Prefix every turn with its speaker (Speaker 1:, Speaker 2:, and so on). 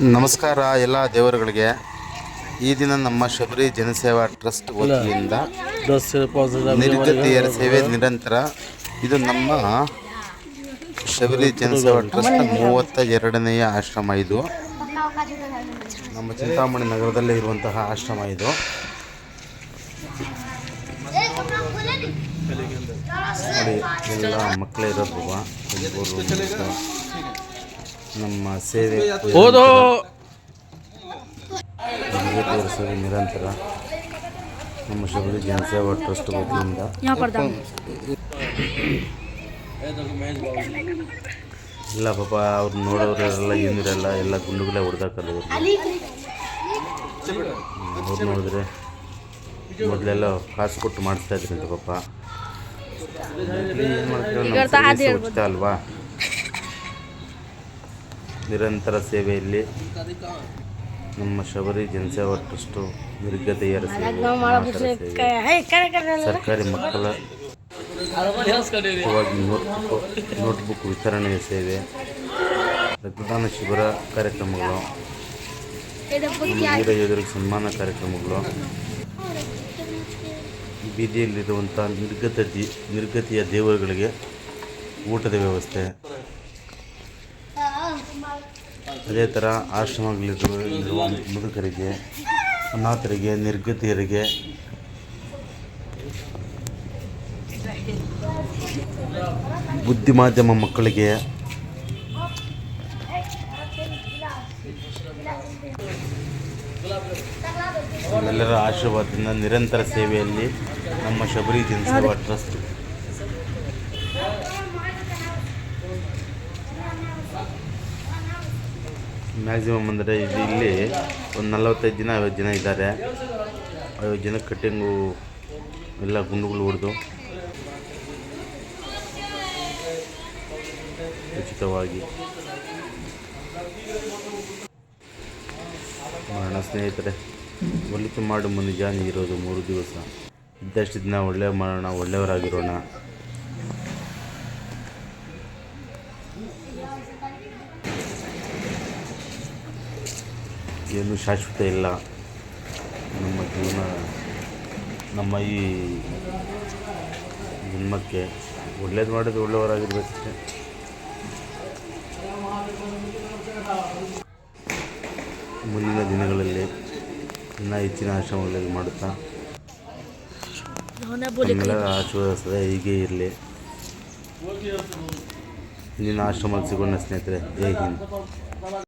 Speaker 1: ನಮಸ್ಕಾರ ಎಲ್ಲ ದೇವರುಗಳಿಗೆ. ಈ ದಿನ ನಮ್ಮ ಶಬರಿ ಜನಸೇವಾ ಟ್ರಸ್ಟ್ ವತಿಯಿಂದ ನಿರ್ಗತಿಯರ ಸೇವೆ ನಿರಂತರ. ಇದು ನಮ್ಮ ಶಬರಿ ಜನಸೇವಾ ಟ್ರಸ್ಟ್ ಮೂವತ್ತ ಎರಡನೆಯ ಆಶ್ರಮ ಇದು. ನಮ್ಮ ಚಿಂತಾಮಣಿ ನಗರದಲ್ಲಿ ಇರುವಂತಹ ಆಶ್ರಮ ಇದು. ನೋಡಿ, ಎಲ್ಲ ಮಕ್ಕಳಿರೋದು ನಮ್ಮ ಸೇವೆ
Speaker 2: ಓದೋ.
Speaker 1: ನಿರಂತರ. ನಮ್ಮ ಶಬರಿ ಜನಸೇವಾ ಟ್ರಸ್ಟ್ ವತಿಯಿಂದ. ಇಲ್ಲ ಪಾಪ ಅವ್ರು ನೋಡೋರೆಲ್ಲ ಏನಿರಲ್ಲ ಎಲ್ಲ ಗುಂಡುಗಳೇ ಹೊಡೆದಾಕಲ್ಲ ಅವ್ರು ನೋಡಿದ್ರೆ ಮೊದಲೆಲ್ಲ ಕಾಸು ಕೊಟ್ಟು ಮಾಡಿಸ್ತಾ ಅಂತ ಪಾಪ. ಏನು ಮಾಡ್ತಾರೆ ಅಲ್ವಾ? ನಿರಂತರ ಸೇವೆಯಲ್ಲಿ ನಮ್ಮ ಶಬರಿ ಜನಸೇವಾ ಟ್ರಸ್ಟು ನಿರ್ಗತೆಯರ ಸೇವೆ. ಸರ್ಕಾರಿ ಮಕ್ಕಳ ನೋಟ್ಬುಕ್ ವಿತರಣೆ ಸೇವೆ ರಕ್ತದಾನ ಶಿಬಿರ ಕಾರ್ಯಕ್ರಮಗಳು ವೀರ ಯೋಧರಿಗೆ ಸನ್ಮಾನ ಕಾರ್ಯಕ್ರಮಗಳು ಬೀದಿಯಲ್ಲಿರುವಂಥ ನಿರ್ಗತ ನಿರ್ಗತಿಯ ದೇವರುಗಳಿಗೆ ಊಟದ ವ್ಯವಸ್ಥೆ. ಅದೇ ಥರ ಆಶ್ರಮಗಳಿರುವ ಮುದುಕರಿಗೆ, ಅನಾಥರಿಗೆ, ನಿರ್ಗತಿಯರಿಗೆ. ಬುದ್ಧಿ ಮಾಧ್ಯಮ ಮಕ್ಕಳಿಗೆ ಎಲ್ಲರ ಆಶೀರ್ವಾದದಿಂದ ನಿರಂತರ ಸೇವೆಯಲ್ಲಿ ನಮ್ಮ ಶಬರಿ ಜನಸೇವಾ ಟ್ರಸ್ಟ್ ಮ್ಯಾಕ್ಸಿಮಮ್ ಅಂದರೆ ಇಲ್ಲಿ ಇಲ್ಲಿ ಒಂದು ನಲವತ್ತೈದು ಜನ ಐವತ್ತು ಜನ ಇದ್ದಾರೆ. ಐವತ್ತು ಜನ ಕಟ್ಟಿಂಗು ಎಲ್ಲ ಗುಂಡುಗಳು ಹೊಡೆದು ಉಚಿತವಾಗಿ ಮಾಡೋಣ ಸ್ನೇಹಿತರೆ, ಒಲಿತು ಮಾಡು ಮುಂದೆ ಇರೋದು ಮೂರು ದಿವಸ. ಇದ್ದಷ್ಟು ದಿನ ಒಳ್ಳೆ ಮಾಡೋಣ, ಒಳ್ಳೆಯವರಾಗಿರೋಣ. ಏನು ಶಾಶ್ವತ ಇಲ್ಲ. ನಮ್ಮ ಜೀವನ ನಮ್ಮ ಈ ಜನ್ಮಕ್ಕೆ ಒಳ್ಳೇದು ಮಾಡೋದು ಒಳ್ಳೆಯವರಾಗಿರ್ಬೇಕಷ್ಟೆ. ಮುಂದಿನ ದಿನಗಳಲ್ಲಿ ಇನ್ನೂ ಹೆಚ್ಚಿನ ಆಶ್ರಮಗಳಲ್ಲಿ ಮಾಡುತ್ತಾ. ನಮ್ಮೆಲ್ಲರ ಆಶೀರ್ವಾದ ಸದಾ ಹೀಗೆ ಇರಲಿ. ನಿನ್ನ ಆಶ್ರಮದಲ್ಲಿ ಸಿಗೋಣ ಸ್ನೇಹಿತರೆ. ಜೈ ಹಿಂದ್.